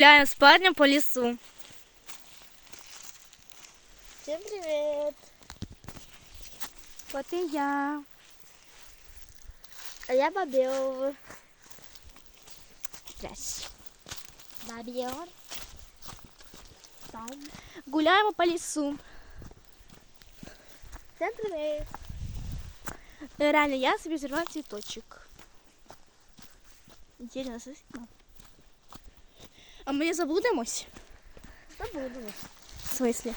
Гуляем с парнем по лесу. Всем привет! Вот и я. А я Бобер. Здрасте. Бобер. Там. Гуляємо по лесу. Всем привет! Е, Реально, я собі зірвала цвіточок. Інтересно, сосна. А ми не заблудимось? Забуду. В смысле?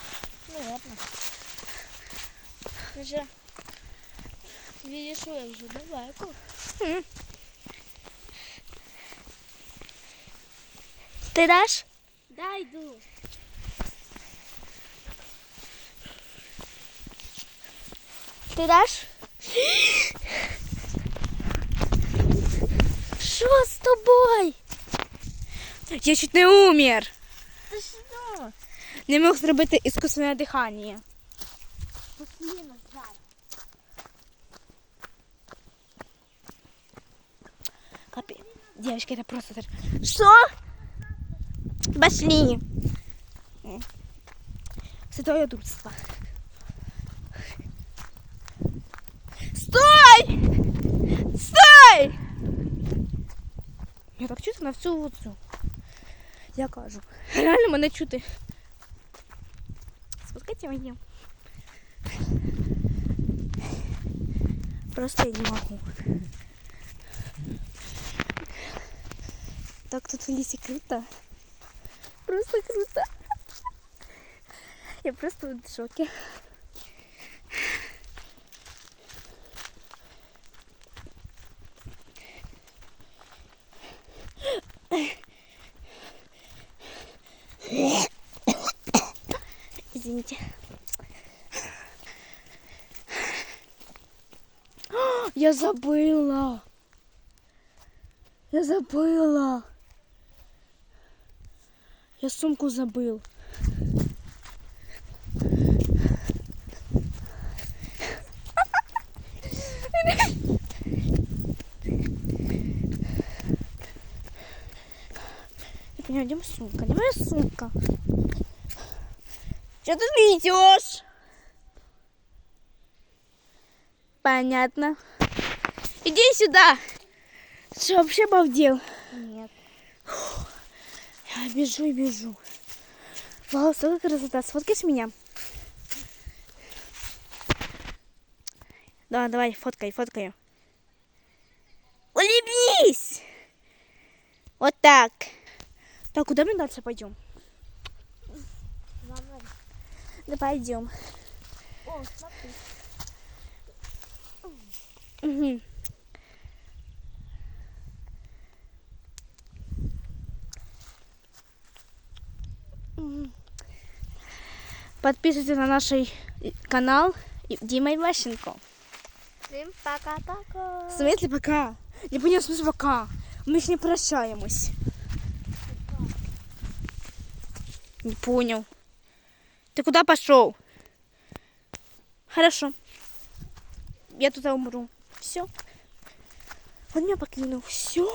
Наверное. Уже видишь, что я уже далеко. М. Ти даш? Да, иду. Ти даш? Що з тобою? Я чуть не умер. Ты что? Не мог зробити іскусне дихання. Пошли назад. Капи. Девочки, это просто... Что? Пошли. Святое дурство. Стой! Стой! Я так чути на всю вулицю. Я кажу. Реально мене чути. Спускайте мені. Просто я не могу. Так тут в лісі круто. Просто круто. Я просто в шоке. Забыла. Я забыла. Я сумку забыл. Я понимаю, где моя сумка? Где моя сумка? Что ты идешь? Понятно. Иди сюда. Что вообще обалдел? Нет. Я бежу и бежу. Вау, сколько красота. Сфоткай с меня. Да, давай, фоткай, фоткай. Улыбнись! Вот так. Так, куда мы дальше пойдем? Давай. Да пойдем. О, смотри. Угу. Подписывайтесь на наш канал Дима Иващенко. Всем пока-пока. В смысле пока? Не понял, в смысле пока? Мы ж не прощаемся. Не понял. Ты куда пошел? Хорошо. Я тут умру. Все. Он меня покинул. Все.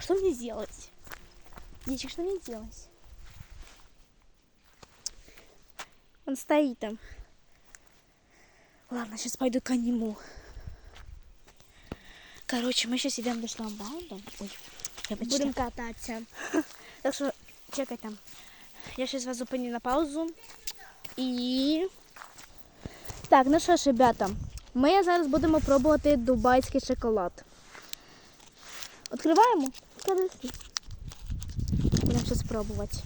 Что мне делать? Дичик, что мне делать? Он стоит там. Ладно, сейчас пойду к нему. Короче, мы сейчас идем до шламбаунда. Ой, я Будем кататься. Так що чекай там. Я сейчас вас зупиню на паузу. І. Так, ну що ж, ребята, ми зараз будемо пробувати дубайський шоколад. Відкриваємо? Будемо зараз пробувати.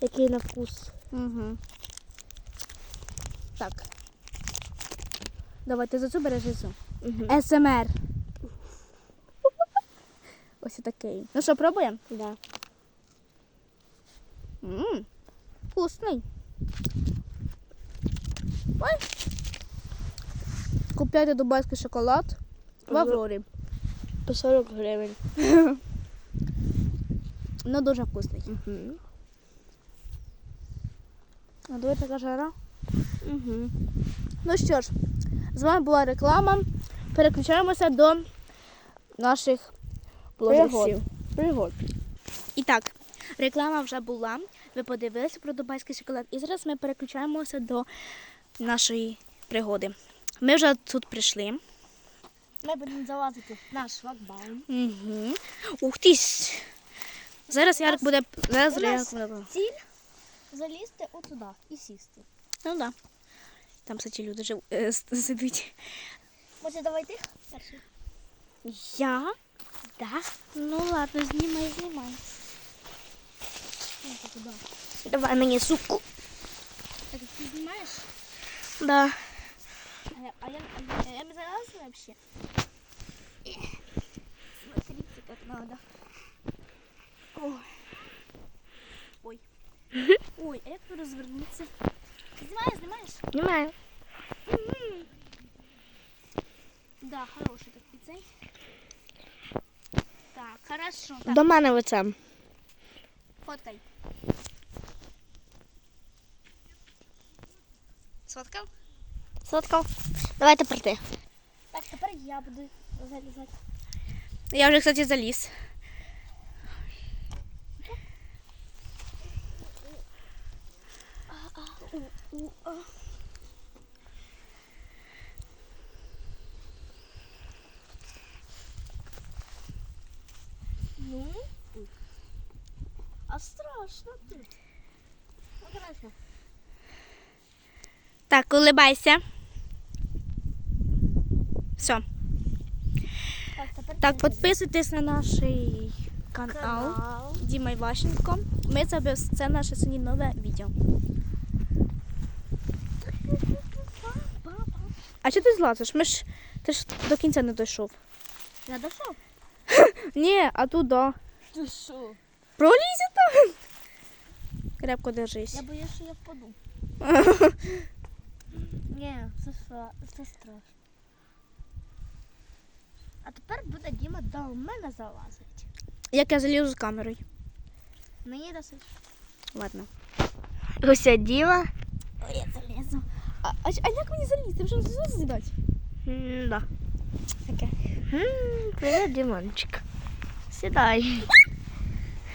Який на вкус? Угу. Так. Давай, ти за цю береш цю. Угу. СМР. Ось такий. Ну що, пробуємо? Да. Ммм, вкусний. Ой. Купляйте дубайський шоколад в. Аврорі. По 40 гривень. Ну, дуже вкусний. Угу. А диви така жара. Угу. Ну що ж, з вами була реклама. Переключаємося до наших пригод. Пригод. І так, реклама вже була. Ви подивилися про дубайський шоколад. І зараз ми переключаємося до нашої пригоди. Ми вже тут прийшли. Ми будемо залазити в наш шлагбаум. Угу. Ух ти. Зараз Ярик буде. Зараз Ярик буде. Ціль залізти отуди і сісти. Ну так. Да. Там, кстати, люди жив, е, с- сидять. Може, давай ти перший? Я? Да? Ну ладно, знімай, знімай. Ну, ти туди. Давай мені сумку. Так, ти знімаєш? Да. А я, а я, а я, я не залазила вообще? Смотрите, как надо. Ой. Ой. Ой, а як тут розвернутися? Знімаєш, знімаєш? Знімаю. Да, хороший такий цей. Так, хорошо. Так, До мене лицем. фоткай. Сфоткав? Сотка. Давай тепер ти. Так, тепер я буду залізати. Я вже, кстати, заліз. А страшно тут. Так, улибайся. Все. Так, підписуйтесь на наш канал. канал. Діма Іващенко. Ми це, це наше сьогодні нове відео. А що ти злазиш? Ми ж ти ж до кінця не дійшов. Я дошов? Ні, а туди. Ти що? Пролізь там. Крепко держись. Я боюсь, що я впаду. Ні, це, це страшно. А тепер буде Діма до мене залазить. Як я залізу з камерою. Мені досить. Ладно. Уся діла. Ой, я залізу. А, а, а як мені залізти? Вже з'їдати? Да. Таке. Привіт, Дімончик. Сідай.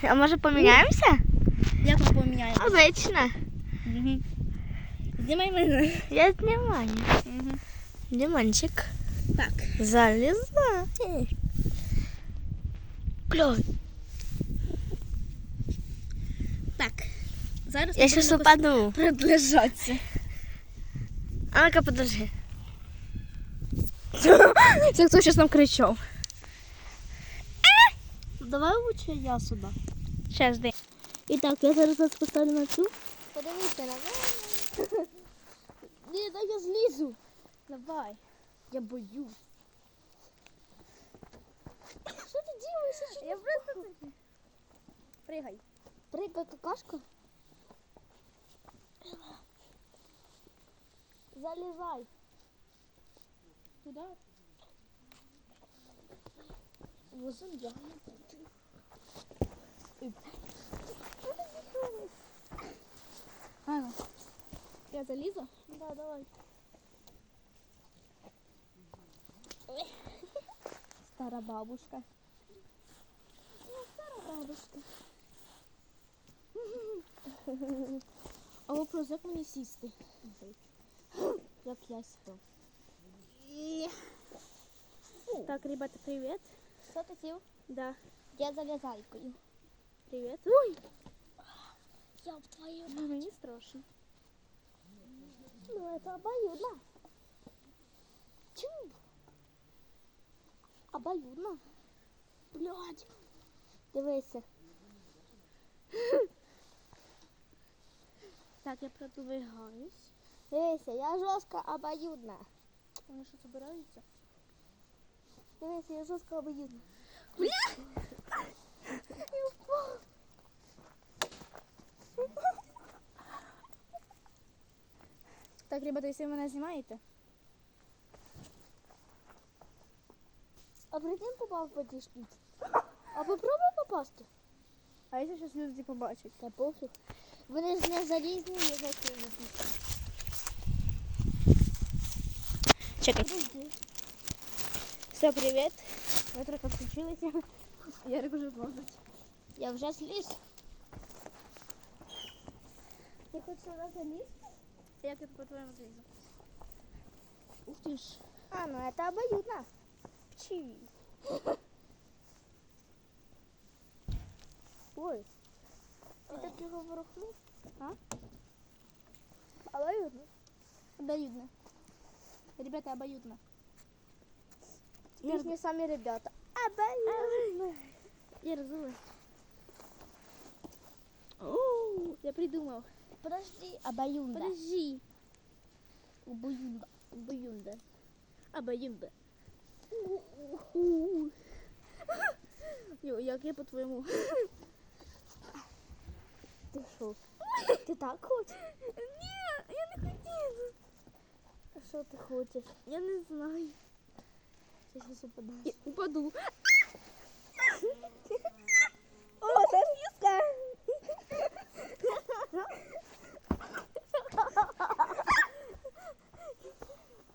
А може поміняємося? Як ми поміняємо? Обично. Угу. Знімай мене. Я знімаю. Угу. Дімончик. Так. Залізай. Кльой. Так. Зараз Я ми щас будемо упаду. приближатися. А ну-ка, подожди. Це хто щось нам кричав. Давай лучше я сюди. Ще жди. І так, я зараз вас поставлю на цю. Подивися на мене. Ні, дай я злізу. Давай. Я боюсь. Що ти ділаєш? Я просто... Пригай. Прыгай, какашка. Залезай. Куди? Возьми я. Ага. Я залізу? Да, давай. Стара бабушка. Стара бабушка. А вопрос, як мені сісти? Як я сіду. Так, ребята, привіт. Що ти сів? Да, Я залізайкою. привіт. Ой, Я в твою. мені страшно. Ну, это обоюдно. Чу. Обоюдно. Блядь. Дивися. Так, я продвигаюсь. Дивися, я жорстко обоюдна. Вони що збираються? Дивися, я жорстко обоюдна. Так, ребята, якщо ви мене знімаєте, А прикинь попав в потішник. А попробуй попасти. а якщо щось люди побачать? Та пофіг. Вони ж не залізні, не закинуті. Чекай. Подожди. Все, привіт. Ви трохи включилися. Ярик уже злазить. Я вже зліз. Ти хоч сюди заліз? Як это по-твоему злізу? Ух ты ж. А, ну это обоюдно. Чи. Ой. Ты так его ворохнул? А? Обоюдно. Обоюдно. Ребята, обоюдно. Теперь не сами ребята. Обоюдно. Я разулась. О, я придумал. Подожди, обоюдно. Подожди. Обоюдно. Обоюдно. Обоюдно. У-у-у. Йо, як я по-твоєму? Ти що? Ти так хочеш? Ні, я не хотіла. А що ти хочеш? Я не знаю. Ти щось упадеш. Я упаду. О, сосиска!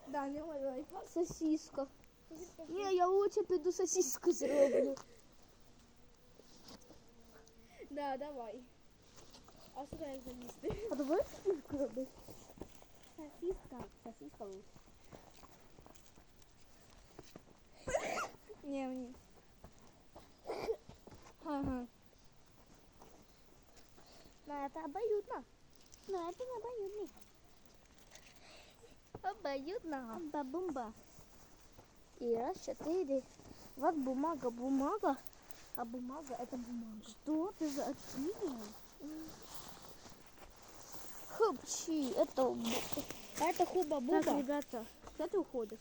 Да, не мой Сосиска. Ні, я лучше піду сосиску зроблю. Да, давай. А сюди як залізти? А давай сосиску робити. Сосиска. Сосиска лучше. Ні, ні. Ага. Но это обоюдно. Но это не обоюдно. Обоюдно. Бумба. И раз, четыре. Вот бумага, бумага. А бумага это бумага. Что ты за активия? Хупчи, это, это хуба-буба. Так, ребята, куда ты уходишь?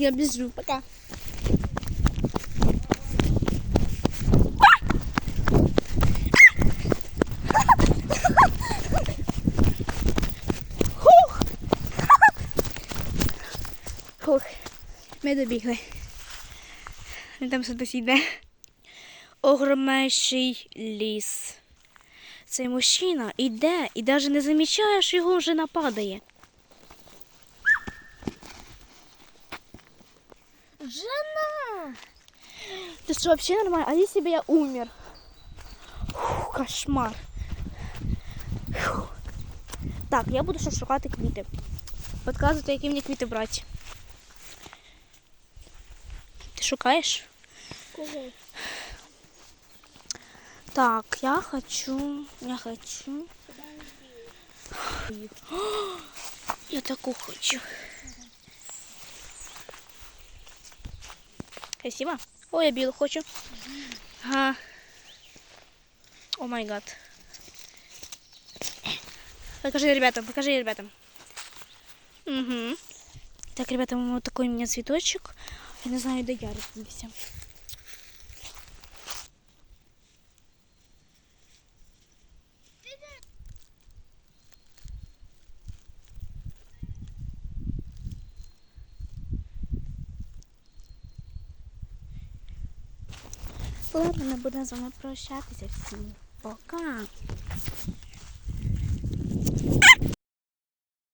Я бежу. Пока. Фух, ми добігли. Там сюди йде. Огромніший ліс. Цей мужчина йде і навіть не замічає, що його вже нападає. Жена! Ты что, вообще нормально? А если бы я умер? Фу, кошмар. Фу. Так, я буду ще шукати квіти. Підказуйте, які мені квіти брати. Ти шукаєш? Кого? Так, я хочу. Я хочу. О, Я таку хочу. Спасибо. Ой, я білу хочу. Ага. О май гад. Покажи ребятам, покажи ребятам. Угу. Так, ребята, вот такой у меня цветочек. Я не знаю, да я родился. Ладно, ми будемо з вами прощатися всім. Пока.